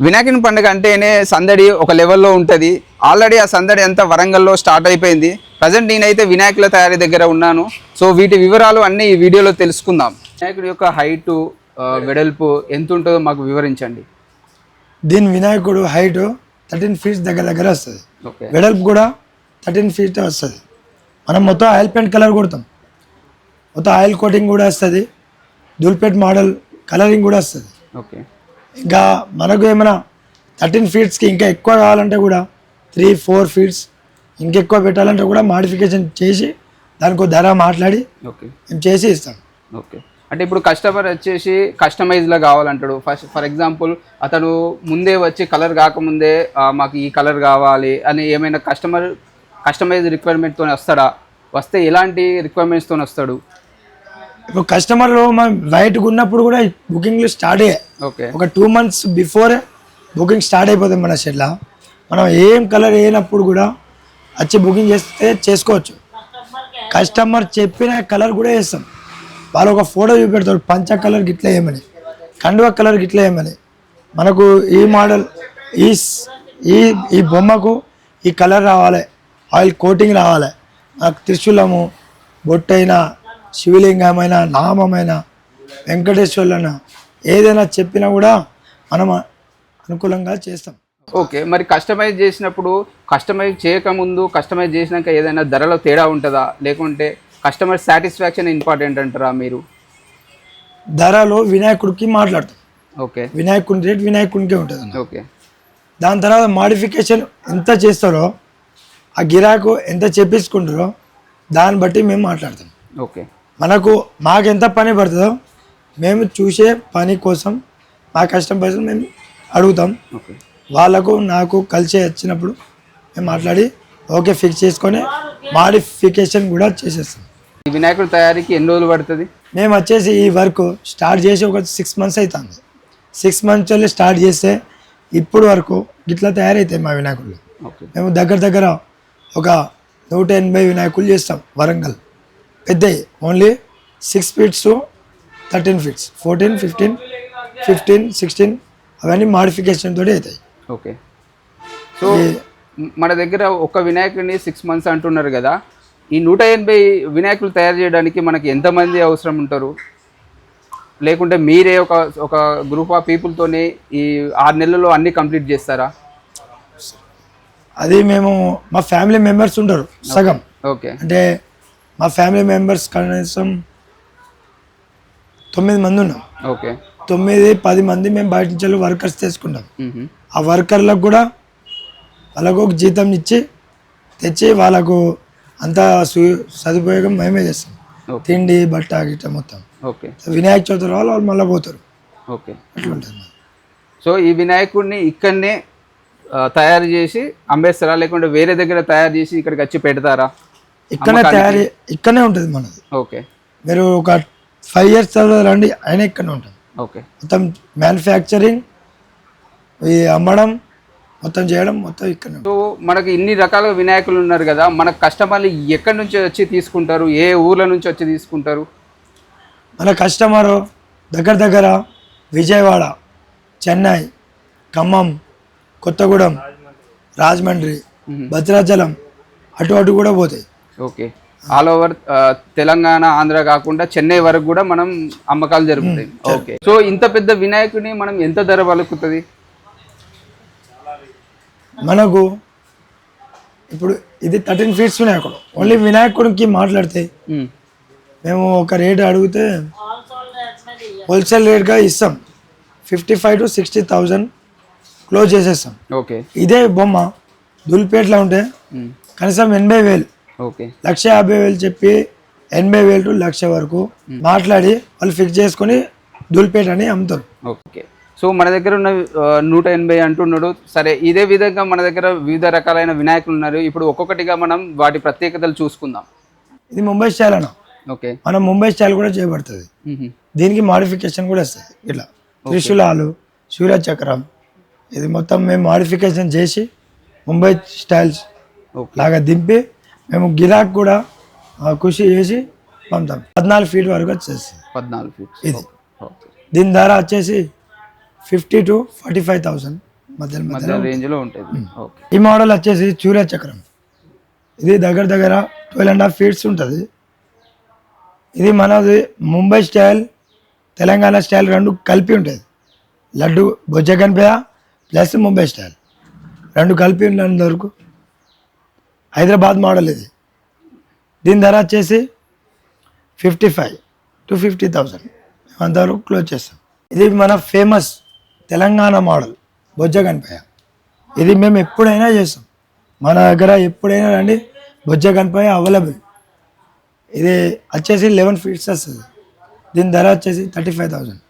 వినాయకుని పండుగ అంటేనే సందడి ఒక లెవెల్లో ఉంటుంది. ఆల్రెడీ ఆ సందడి అంతా వరంగల్లో స్టార్ట్ అయిపోయింది. ప్రజెంట్ నేనైతే వినాయకుల తయారీ దగ్గర ఉన్నాను. సో వీటి వివరాలు అన్నీ ఈ వీడియోలో తెలుసుకుందాం. వినాయకుడి యొక్క హైటు వెడల్పు ఎంత ఉంటుందో మాకు వివరించండి. దీని వినాయకుడు హైట్ థర్టీన్ ఫీట్స్ దగ్గర దగ్గర వస్తుంది. వెడల్పు కూడా థర్టీన్ ఫీట్ వస్తుంది. మనం మొత్తం ఆయిల్ పెయింట్ కలర్ కొడతాం. మొత్తం ఆయిల్ కోటింగ్ కూడా వస్తుంది. దుల్పేట్ మోడల్ కలరింగ్ కూడా వస్తుంది. ఓకే. ఇంకా మనకు ఏమైనా థర్టీన్ ఫీట్స్కి ఇంకా ఎక్కువ కావాలంటే కూడా త్రీ ఫోర్ ఫీట్స్ ఇంకెక్కువ పెట్టాలంటే కూడా మాడిఫికేషన్ చేసి దానికి ధర మాట్లాడి ఓకే. మేము చేసి ఇస్తాం. ఓకే. అంటే ఇప్పుడు కస్టమర్ వచ్చేసి కస్టమైజ్లో కావాలంటాడు. ఫస్ట్ ఫర్ ఎగ్జాంపుల్ అతను ముందే వచ్చి కలర్ కాకముందే మాకు ఈ కలర్ కావాలి అని ఏమైనా కస్టమర్ కస్టమైజ్ రిక్వైర్మెంట్తో వస్తాడా? వస్తే ఎలాంటి రిక్వైర్మెంట్స్తో వస్తాడు? ఇప్పుడు కస్టమర్లు మనం వైట్గా ఉన్నప్పుడు కూడా బుకింగ్లు స్టార్ట్ అయ్యాయి. ఓకే. ఒక టూ మంత్స్ బిఫోరే బుకింగ్ స్టార్ట్ అయిపోతుంది మన షెడ్లో. మనం ఏం కలర్ వేయనప్పుడు కూడా వచ్చి బుకింగ్ చేస్తే చేసుకోవచ్చు. కస్టమర్ చెప్పిన కలర్ కూడా వేస్తాం. వాళ్ళు ఒక ఫోటో చూపెడతారు పంచ కలర్ గిట్లా వేయమని కండువ కలర్ గిట్లా వేయమని మనకు ఈ మోడల్ ఈ ఈ ఈ బొమ్మకు ఈ కలర్ రావాలి. ఆయిల్ కోటింగ్ రావాలి. మనకు త్రిశూలము బొట్టైనా శివలింగమైన నామమైన వెంకటేశ్వర్లన ఏదైనా చెప్పినా కూడా మనం అనుకూలంగా చేస్తాం. ఓకే మరి కస్టమైజ్ చేసినప్పుడు కస్టమైజ్ చేయకముందు కస్టమైజ్ చేసినాక ఏదైనా ధరలో తేడా ఉంటుందా? లేకుంటే కస్టమర్ సాటిస్ఫాక్షన్ ఇంపార్టెంట్ అంటారా మీరు? ధరలో వినాయకుడికి మాట్లాడతాం. ఓకే. వినాయకుని రేట్ వినాయకునికే ఉంటుంది. ఓకే. దాని తర్వాత మాడిఫికేషన్ ఎంత చేస్తారో ఆ గిరాకు ఎంత చేపించుకుంటారో దాన్ని బట్టి మేము మాట్లాడతాం. ఓకే. మనకు మాకు ఎంత పని పడుతుందో మేము చూసే పని కోసం మా కష్టం పైసలు మేము అడుగుతాం. వాళ్ళకు నాకు కలిసి వచ్చినప్పుడు మేము మాట్లాడి ఓకే ఫిక్స్ చేసుకొని మాడిఫికేషన్ కూడా చేసేస్తాం. ఈ వినాయకుడి తయారీకి ఎన్ని రోజులు పడుతుంది? మేము వచ్చేసి ఈ వర్క్ స్టార్ట్ చేసి ఒక సిక్స్ మంత్స్ అవుతుంది సిక్స్ మంత్స్ వెళ్ళి స్టార్ట్ చేస్తే ఇప్పుడు వరకు ఇట్లా తయారవుతాయి మా వినాయకుళ్ళు. మేము దగ్గర దగ్గర ఒక నూట ఎనభై వినాయకులు చేస్తాం వరంగల్. పెద్దవి only six feets thirteen feets fourteen fifteen fifteen sixteen అవన్నీ మాడిఫికేషన్ తోటి అవుతాయి. ఓకే. సో మన దగ్గర ఒక వినాయకుడిని సిక్స్ మంత్స్ అంటున్నారు కదా. ఈ నూట ఎనభై వినాయకులు తయారు చేయడానికి మనకి ఎంతమంది అవసరం ఉంటారు? లేకుంటే మీరే ఒక ఒక గ్రూప్ ఆఫ్ పీపుల్తోనే ఈ ఆరు నెలల్లో అన్ని కంప్లీట్ చేస్తారా? అది మేము మా ఫ్యామిలీ మెంబర్స్ ఉంటారు సగం. ఓకే. అంటే మా ఫ్యామిలీ మెంబర్స్ కనీసం తొమ్మిది మంది ఉన్నాం. ఓకే. తొమ్మిది పది మంది మేము బయట నుంచి వర్కర్స్ తీసుకుంటాం మ్మ్. ఆ వర్కర్లకు కూడా వాళ్ళకు ఒక జీతం ఇచ్చి తెచ్చి వాళ్ళకు అంతా సు సదుపయోగం మేమే చేస్తాం. తిండి బట్ట గిట్ట మొత్తం. ఓకే. వినాయక చవితి వాళ్ళు వాళ్ళు మళ్ళీ పోతారు. ఓకే. అట్లా ఉంటుంది. సో ఈ వినాయకుడిని ఇక్కడనే తయారు చేసి అమ్మేస్తారా లేకుంటే వేరే దగ్గర తయారు చేసి ఇక్కడికి వచ్చి పెడతారా? ఇక్కడనే తయారీ ఇక్కడనే ఉంటుంది మనది. ఓకే. మీరు ఒక ఫైవ్ ఇయర్స్ తర్వాత రండి అయినా ఇక్కడనే ఉంటుంది. ఓకే. మొత్తం మ్యానుఫ్యాక్చరింగ్ అమ్మడం మొత్తం చేయడం మొత్తం ఇక్కడనే ఉంటుంది. సో మనకి ఇన్ని రకాల వినాయకులు ఉన్నారు కదా మన కస్టమర్లు ఎక్కడి నుంచి వచ్చి తీసుకుంటారు? ఏ ఊర్ల నుంచి వచ్చి తీసుకుంటారు? మన కస్టమరు దగ్గర దగ్గర విజయవాడ చెన్నై ఖమ్మం కొత్తగూడెం రాజమండ్రి. భద్రాచలం అటు అటు కూడా పోతాయి. Okay. All over Telangana Andhra కాకుండా చెన్నై వరకు కూడా మనం అమ్మకాలు జరుగుతాయి. ఓకే సో ఇంత పెద్ద వినాయకుడిని మనం ఎంత ధర పలుకుతుంది? మనకు ఇప్పుడు ఇది థర్టీన్ ఫీట్స్ వినాయకుడు ఓన్లీ వినాయకుడికి మాట్లాడితే మ్మ్. మేము ఒక రేట్ అడిగితే హోల్సేల్ రేట్గా ఇస్తాం. Fifty five to sixty thousand close చేసేస్తాం. ఓకే ఇదే బొమ్మ దుల్పేట్లో ఉంటే మ్మ్. కనీసం ఎనభై వేలు. లక్ష యాభై వేలు చెప్పి ఎనభై వేలు టు లక్ష వరకు మాట్లాడి వాళ్ళు ఫిక్స్ చేసుకొని దుల్పేట అని అమ్ముతారు. ఓకే. సో మన దగ్గర ఉన్న నూట ఎనభై అంటున్నాడు. సరే ఇదే విధంగా మన దగ్గర వివిధ రకాలైన వినాయకులు ఉన్నారు. ఇప్పుడు ఒక్కొక్కటిగా మనం వాటి ప్రత్యేకతలు చూసుకుందాం. ఇది ముంబై స్టైల్ అన్న. ఓకే. మనం ముంబై స్టైల్ కూడా చేయబడుతుంది. దీనికి మాడిఫికేషన్ కూడా వస్తుంది. ఇట్లా త్రిశూలాలు సూర్య చక్రం ఇది మొత్తం మేము మాడిఫికేషన్ చేసి ముంబై స్టైల్స్ లాగా దింపి మేము గిరాక్ కూడా ఆ, కృషి చేసి పంపుతాం. పద్నాలుగు ఫీట్ వరకు వచ్చేస్తుంది పద్నాలుగు ఫీట్స్ ఇది. దీని ధర వచ్చేసి fifty to forty five thousand మధ్యలో మధ్యలో మధ్య రేంజ్లో ఉంటుంది. ఈ మోడల్ వచ్చేసి సూర్య చక్రం. ఇది దగ్గర దగ్గర ట్వెల్వ్ అండ్ హాఫ్ ఫీట్స్ ఉంటుంది. ఇది మనది ముంబై స్టైల్ తెలంగాణ స్టైల్ రెండు కలిపి ఉంటుంది. లడ్డు బొజ్జ కనిపే ప్లస్ ముంబై స్టైల్. రెండు కలిపి ఉన్నంత వరకు హైదరాబాద్ మోడల్ ఇది. దీని ధర వచ్చేసి fifty five to fifty thousand అంతవరకు క్లోజ్ చేస్తాం. ఇది మన ఫేమస్ తెలంగాణ మోడల్ బొజ్జ కనిపాయ ఇది మేము ఎప్పుడైనా చేస్తాం. మన దగ్గర ఎప్పుడైనా రండి బొజ్జ కనిపాయ అవైలబుల్ ఇది వచ్చేసి లెవెన్ ఫీట్స్ వస్తుంది దీని ధర వచ్చేసి థర్టీ ఫైవ్ థౌజండ్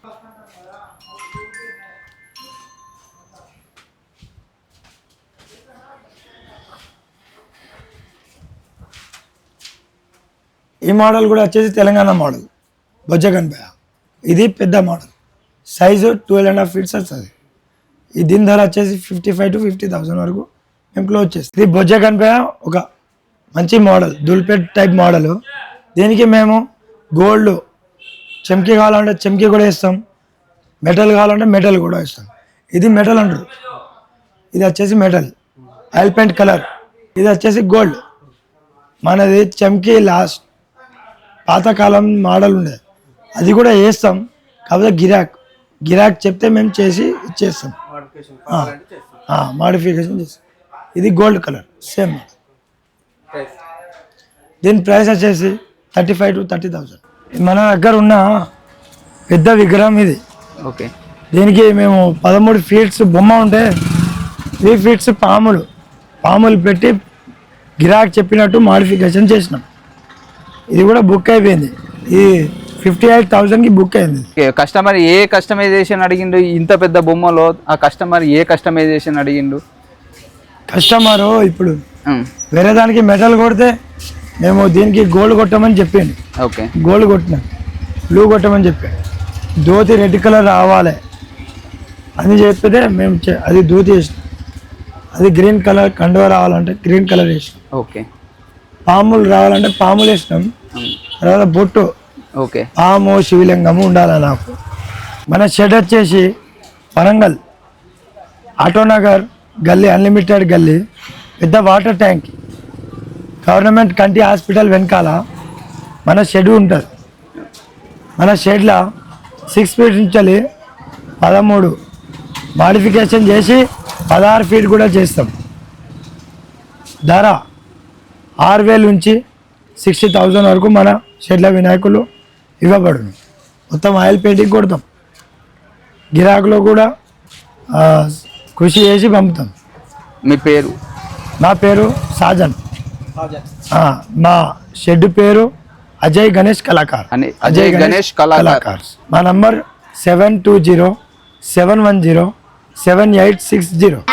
ఈ మోడల్ కూడా వచ్చేసి తెలంగాణ మోడల్. బొజ్జ కనిపాయ ఇది పెద్ద model. Size twelve and half feets వస్తుంది ఈ దీని ధర వచ్చేసి fifty five to fifty thousand వరకు మేము క్లోజ్ చేస్తాం. ఇది బొజ్జ కనిపాయ ఒక మంచి మోడల్. Dhoolpet type model. దీనికి మేము గోల్డ్ చెంకి కావాలంటే చెంకి కూడా ఇస్తాం మెటల్ కావాలంటే మెటల్ కూడా ఇస్తాం ఇది మెటల్ అంటారు. ఇది వచ్చేసి మెటల్ ఆయిల్ పెయింట్ కలర్ ఇది వచ్చేసి గోల్డ్ మనది చెంకి లాస్ట్ పాతకాలం మోడల్ ఉండేది అది కూడా వేస్తాం కాకపోతే గిరాక్. గిరాక్ చెప్తే మేము చేసి ఇచ్చేస్తాం. మాడిఫికేషన్ చేస్తాం. ఇది గోల్డ్ కలర్ సేమ్ దీని ప్రైస్ వచ్చేసి thirty five to thirty thousand మన దగ్గర ఉన్న పెద్ద విగ్రహం ఇది. ఓకే. దీనికి మేము పదమూడు ఫీట్స్ బొమ్మ ఉంటే త్రీ ఫీట్స్ పాములు. పాములు పెట్టి గిరాక్ చెప్పినట్టు మాడిఫికేషన్ చేసినాం. ఇది కూడా బుక్ అయిపోయింది. ఇది ఫిఫ్టీ ఎయిట్ థౌజండ్కి బుక్ అయింది. కస్టమర్ ఏ కస్టమైజేషన్ అడిగిండు? ఇంత పెద్ద బొమ్మలో ఆ కస్టమర్ ఏ కస్టమైజేషన్ అడిగిండు? కస్టమరు ఇప్పుడు వేరే దానికి మెటల్ కొడితే మేము దీనికి గోల్డ్ కొట్టమని చెప్పిండు. ఓకే. గోల్డ్ కొట్టిన. బ్లూ కొట్టమని చెప్పాడు. ధోతి రెడ్ కలర్ రావాలి అని చెప్పితే మేము అది ధోతి వేసినాం. అది గ్రీన్ కలర్ కండువా రావాలంటే గ్రీన్ కలర్ వేసినాం. ఓకే. పాములు రావాలంటే పాములు వేసినాం. తర్వాత బొట్టు. ఓకే. పాము శివలింగము ఉండాలి నాకు. మన షెడ్ వచ్చేసి వరంగల్ ఆటోనగర్ గల్లీ అన్లిమిటెడ్ గల్లీ పెద్ద వాటర్ ట్యాంక్. గవర్నమెంట్ కంటి హాస్పిటల్ వెనకాల మన షెడ్ ఉంటుంది. మన షెడ్లో సిక్స్ ఫీట్ నుంచి పదమూడు. మాడిఫికేషన్ చేసి పదహారు ఫీట్ కూడా చేస్తాం. ధర ఆరు వేలు నుంచి సిక్స్టీ థౌజండ్ వరకు మన షెడ్ల వినాయకులు ఇవ్వబడును. మొత్తం ఆయిల్ పెయింటింగ్ కొడతాం. గిరాకులో కూడా ఆ, కృషి చేసి పంపుతాం. మీ పేరు? నా పేరు సాజన్. ఆ, మా షెడ్ పేరు అజయ్ గణేష్ కళాకార్. అజయ్ గణేష్ కళాకార్. మా number seven two zero seven one zero seven eight six zero.